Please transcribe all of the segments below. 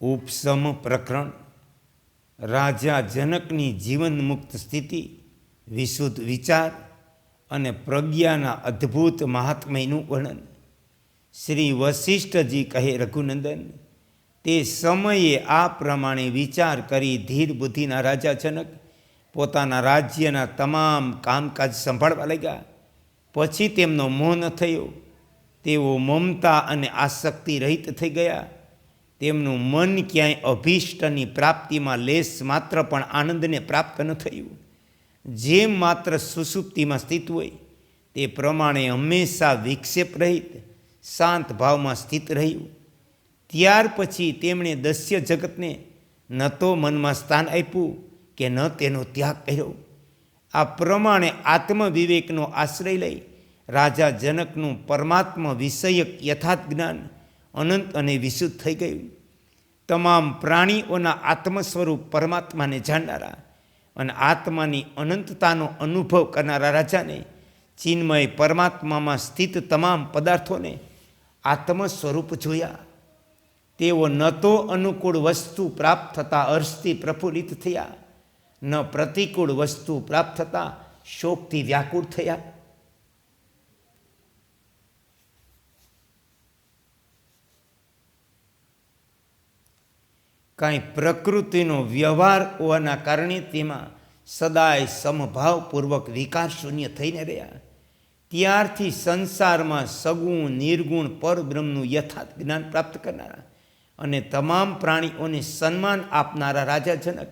ઉપસમ પ્રકરણ. રાજા જનકની જીવનમુક્ત સ્થિતિ, વિશુદ્ધ વિચાર અને પ્રજ્ઞાના અદ્ભુત મહાત્મયનું વર્ણન. શ્રી વશિષ્ઠજી કહે, રઘુનંદન, તે સમયે આ પ્રમાણે વિચાર કરી ધીર બુદ્ધિના રાજા જનક પોતાના રાજ્યના તમામ કામકાજ સંભાળવા લાગ્યા. પછી તેમનો મોહ ન થયો. તેઓ મમતા અને આસક્તિ રહિત થઈ ગયા. તેમનું મન ક્યાંય અભિષ્ટની પ્રાપ્તિમાં લેશ માત્ર પણ આનંદને પ્રાપ્ત ન થયું. જેમ માત્ર સુસુપ્તિમાં સ્થિત હોય, તે પ્રમાણે હંમેશા વિક્ષેપ રહિત, શાંત ભાવમાં સ્થિત રહ્યું. ત્યાર પછી તેમણે દસ્ય જગતને ન તો મનમાં સ્થાન આપ્યું કે ન તેનો ત્યાગ કર્યો. આ પ્રમાણે આત્મવિવેકનો આશ્રય લઈ રાજા જનકનું પરમાત્મા વિષયક યથાર્થ જ્ઞાન અનંત અને વિશુદ્ધ થઈ ગયું. તમામ પ્રાણીઓના આત્મ સ્વરૂપ પરમાત્માને જાણનારા અને આત્માની અનંતતાનો અનુભવ કરનારા રાજાને ચિન્મય પરમાત્મામાં સ્થિત તમામ પદાર્થોને આત્મ સ્વરૂપ જોયા. તેઓ ન તો અનુકૂળ વસ્તુ પ્રાપ્ત થતાં અર્શથી પ્રફુલ્લિત થયા, ન પ્રતિકૂળ વસ્તુ પ્રાપ્ત થતાં શોકથી વ્યાકુળ થયા. કાંઈ પ્રકૃતિનો વ્યવહાર હોવાના કારણે તેમાં સદાય સમભાવપૂર્વક વિકાર શૂન્ય થઈને રહ્યા. ત્યારથી સંસારમાં સગુણ, નિર્ગુણ, પરબ્રહ્મનું યથાર્થ જ્ઞાન પ્રાપ્ત કરનારા અને તમામ પ્રાણીઓને સન્માન આપનારા રાજા જનક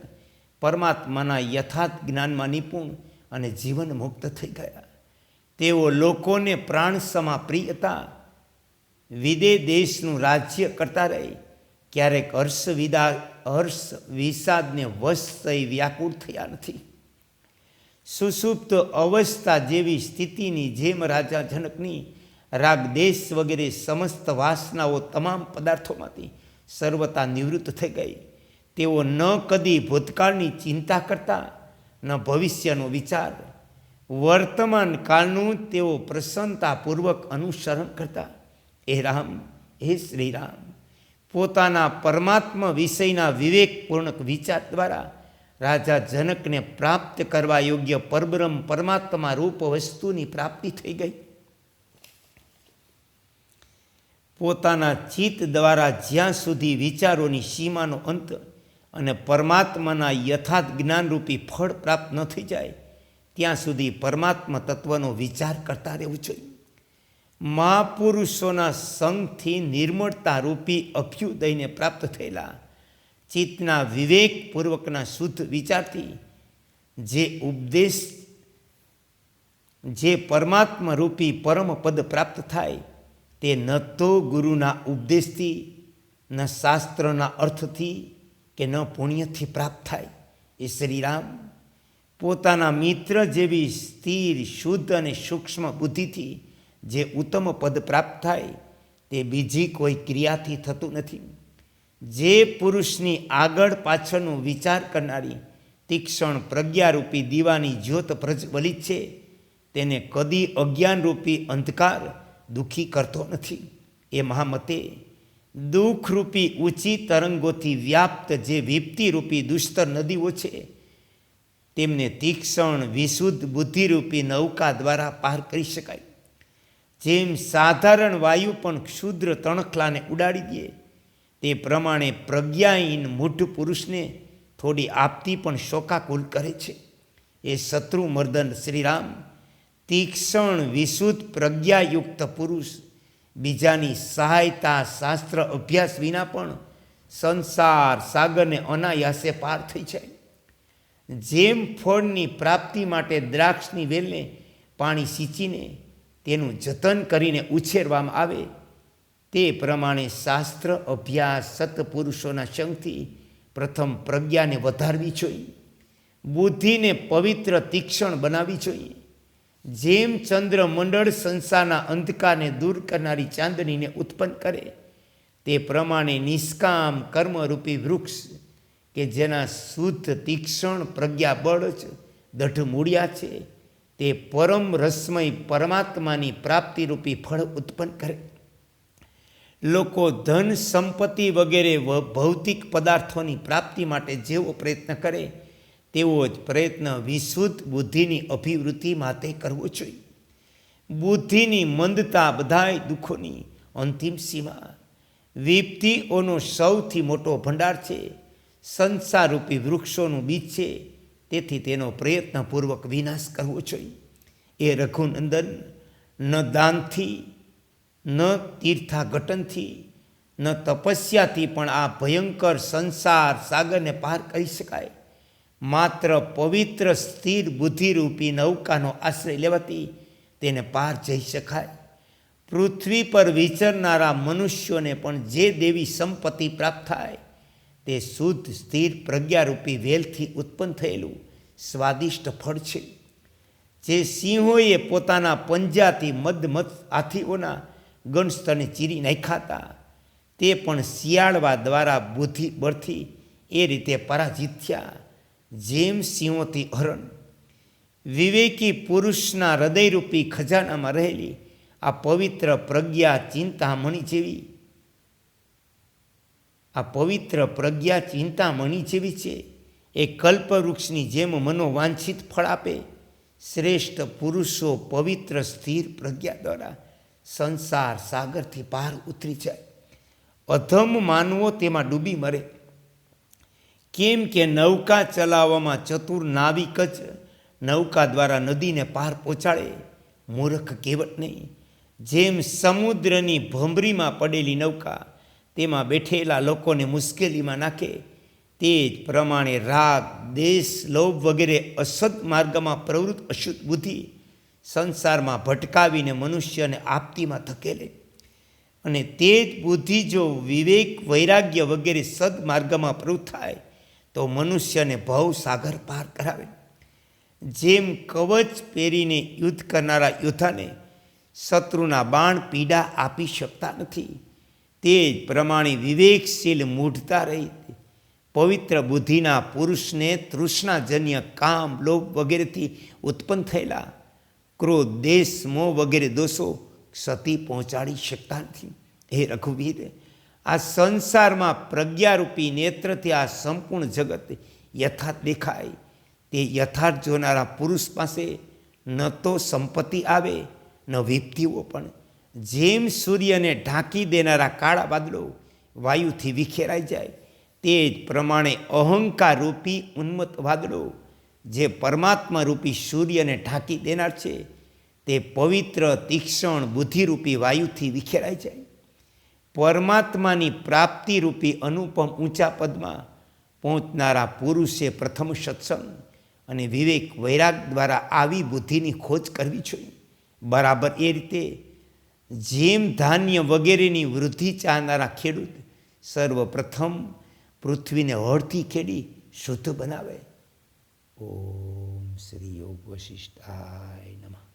પરમાત્માના યથાર્થ જ્ઞાનમાં નિપુણ અને જીવન મુક્ત થઈ ગયા. તેઓ લોકોને પ્રાણસમા સમા પ્રિયતા, વિદે દેશનું રાજ્ય કરતા રહી. ક્યારેક હર્ષ વિદા હર્ષ વિષાદને વશ થઈ વ્યાકુળ થયા નથી. સુસુપ્ત અવસ્થા જેવી સ્થિતિની જેમ રાજા જનકની રાગ દેશ વગેરે સમસ્ત વાસનાઓ તમામ પદાર્થોમાંથી સર્વતા નિવૃત્ત થઈ ગઈ. તેઓ ન કદી ભૂતકાળની ચિંતા કરતા, ન ભવિષ્યનો વિચાર. વર્તમાન કાળનું તેઓ પ્રસન્નતાપૂર્વક અનુસરણ કરતા. હે રામ, હે શ્રી રામ પોતાના પરમાત્મા વિષયના વિવેકપૂર્ણક વિચાર દ્વારા રાજા જનકને પ્રાપ્ત કરવા યોગ્ય પરબ્રહ્મ પરમાત્મા રૂપ વસ્તુની પ્રાપ્તિ થઈ ગઈ. પોતાના ચિત્ત દ્વારા જ્યાં સુધી વિચારોની સીમાનો અંત અને પરમાત્માના યથાર્થ જ્ઞાનરૂપી ફળ પ્રાપ્ત ન થઈ જાય, ત્યાં સુધી પરમાત્મા તત્વનો વિચાર કરતા રહેવું જોઈએ. મહાપુરુષોના સંઘથી નિર્મળતા રૂપી અભ્યુદયને પ્રાપ્ત થયેલા ચિત્તના વિવેકપૂર્વકના શુદ્ધ વિચારથી જે ઉપદેશ, જે પરમાત્મા રૂપી પરમ પદ પ્રાપ્ત થાય તે ન તો ગુરુના ઉપદેશથી, ન શાસ્ત્રના અર્થથી કે ન પુણ્યથી પ્રાપ્ત થાય. એ શ્રીરામ પોતાના મિત્ર જેવી સ્થિર, શુદ્ધ અને સૂક્ષ્મ બુદ્ધિથી જે ઉત્તમ પદ પ્રાપ્ત થાય, તે બીજી કોઈ ક્રિયાથી થતું નથી. જે પુરુષની આગળ પાછળનો વિચાર કરનારી તીક્ષણ પ્રજ્ઞારૂપી દીવાની જ્યોત પ્રજ્વલિત છે, તેને કદી અજ્ઞાનરૂપી અંધકાર દુઃખી કરતો નથી. એ મહામતે દુઃખરૂપી ઊંચી તરંગોથી વ્યાપ્ત જે વિપ્તિરૂપી દુષ્તર નદીઓ છે, તેમને તીક્ષણ વિશુદ્ધ બુદ્ધિરૂપી નૌકા દ્વારા પાર કરી શકાય. જેમ સાધારણ વાયુ પણ ક્ષુદ્ર તણખલાને ઉડાડી દે, તે પ્રમાણે પ્રજ્ઞાહીન મૂઢ પુરુષને થોડી આપતી પણ શોકાકુલ કરે છે. એ શત્રુ મર્દન શ્રીરામ, તીક્ષણ વિશુદ્ધ પ્રજ્ઞાયુક્ત પુરુષ, બીજાની સહાયતા શાસ્ત્ર અભ્યાસ વિના પણ સંસાર સાગરને અનાયાસે પાર થઈ જાય. જેમ ફળની પ્રાપ્તિ માટે દ્રાક્ષની વેલને પાણી સિંચીને તેનું જતન કરીને ઉછેરવામાં આવે. તે પ્રમાણે શાસ્ત્ર, અભ્યાસ, સત્પુરુષોના શંખથી પ્રથમ પ્રજ્ઞાને વધારવી જોઈએ. બુદ્ધિને પવિત્ર તીક્ષણ બનાવવી જોઈએ. જેમ ચંદ્ર મંડળ સંસારના અંધકારને દૂર કરનારી ચાંદનીને ઉત્પન્ન કરે, તે પ્રમાણે નિષ્કામ કર્મરૂપી વૃક્ષ કે જેના શુદ્ધ તીક્ષણ પ્રજ્ઞાબળ જ દઢ મૂળ્યા છે. તે પરમ રસમય પરમાત્માની પ્રાપ્તિરૂપી ફળ ઉત્પન્ન કરે. લોકો ધન, સંપત્તિ વગેરે ભૌતિક પદાર્થોની પ્રાપ્તિ માટે જેવો પ્રયત્ન કરે, તેવો જ પ્રયત્ન વિશુદ્ધ બુદ્ધિની અભિવૃદ્ધિ માટે કરવો જોઈએ. બુદ્ધિની મંદતા બધાય દુઃખોની અંતિમ સીમા. વિપત્તિઓનો સૌથી મોટો ભંડાર છે, સંસારરૂપી વૃક્ષોનું બીજ છે તેથી તેનો પ્રયત્નપૂર્વક વિનાશ કરવો જોઈએ. એ રઘુનંદન ન દાનથી, ન તીર્થાઘટનથી, ન તપસ્યાથી પણ આ ભયંકર સંસાર સાગરને પાર કરી શકાય. માત્ર પવિત્ર સ્થિર બુદ્ધિરૂપી નૌકાનો આશ્રય લેવાથી તેને પાર જઈ શકાય. પૃથ્વી પર વિચરનારા મનુષ્યોને પણ જે દેવી સંપત્તિ પ્રાપ્ત થાય તે શુદ્ધ, સ્થિર, પ્રજ્ઞારૂપી વેલથી ઉત્પન્ન થયેલું સ્વાદિષ્ટ ફળ છે. જે સિંહોએ પોતાના પંજાથી મદમત હાથીઓના ગણસ્તરને ચીરી નાખ્યા તે પણ શિયાળવા દ્વારા બુદ્ધિ બળથી એ રીતે પરાજિત થયા. જેમ સિંહોથી હરણ. વિવેકી પુરુષના હૃદયરૂપી ખજાનામાં રહેલી આ પવિત્ર પ્રજ્ઞા ચિંતામણી જેવી આ પવિત્ર પ્રજ્ઞા ચિંતામણી જેવી છે. એ કલ્પવૃક્ષની જેમ મનોવાંછિત ફળ આપે. શ્રેષ્ઠ પુરુષો પવિત્ર સ્થિર પ્રજ્ઞા દ્વારા સંસાર સાગરથી પાર ઉતરી જાય. અધમ માનવો તેમાં ડૂબી મરે. કેમ કે નૌકા ચલાવવામાં ચતુર નાવિક જ નૌકા દ્વારા નદીને પાર પહોંચાડે. મૂર્ખ કેવટ નહીં. જેમ સમુદ્રની ભમરીમાં પડેલી નૌકા તેમાં બેઠેલા લોકોને મુશ્કેલીમાં નાખે. તે જ પ્રમાણે રાગ, દેશ, લોભ વગેરે અસત માર્ગમાં પ્રવૃત્ત અશુદ્ધ બુદ્ધિ સંસારમાં ભટકાવીને મનુષ્યને આપતીમાં ધકેલે. અને તે જ બુદ્ધિ જો વિવેક, વૈરાગ્ય વગેરે સદમાર્ગમાં પ્રવૃત્ત થાય, તો મનુષ્યને ભવ સાગર પાર કરાવે. જેમ કવચ પહેરીને યુદ્ધ કરનારા યોદ્ધાને શત્રુના બાણ પીડા આપી શકતા નથી. તે જ પ્રમાણે વિવેકશીલ મૂઢતા રહી પવિત્ર બુદ્ધિના પુરુષને તૃષ્ણાજન્ય કામ, લોભ વગેરેથી ઉત્પન્ન થયેલા. ક્રોધ, દેશ, મોહ વગેરે દોષો સતી પહોંચાડી શકતા નથી. હે રઘુવીર, આ સંસારમાં પ્રજ્ઞારૂપી નેત્રથી આ સંપૂર્ણ જગત યથાર્થ દેખાય. તે યથાર્થ જોનારા પુરુષ પાસે ન તો સંપત્તિ આવે, ન વિપત્તિઓ પણ. જેમ સૂર્યને ઢાંકી દેનારા કાળા વાદળો વાયુથી વિખેરાઈ જાય, તે જ પ્રમાણે અહંકાર રૂપી ઉન્મત્ત વાદળો જે પરમાત્મા રૂપી સૂર્યને ઢાંકી દેનાર છે, તે પવિત્ર, તીક્ષણ, બુદ્ધિરૂપી વાયુથી વિખેરાઈ જાય. પરમાત્માની પ્રાપ્તિરૂપી અનુપમ ઊંચા પદમાં પહોંચનારા પુરુષે પ્રથમ સત્સંગ અને વિવેક વૈરાગ દ્વારા આવી બુદ્ધિની ખોજ કરવી જોઈએ. બરાબર એ રીતે જેમ ધાન્ય વગેરેની વૃદ્ધિ ચાહનારા ખેડૂત સર્વપ્રથમ પૃથ્વીને હળથી ખેડી શુદ્ધ બનાવે. ઓમ શ્રી યોગ વશિષ્ઠાય નમઃ.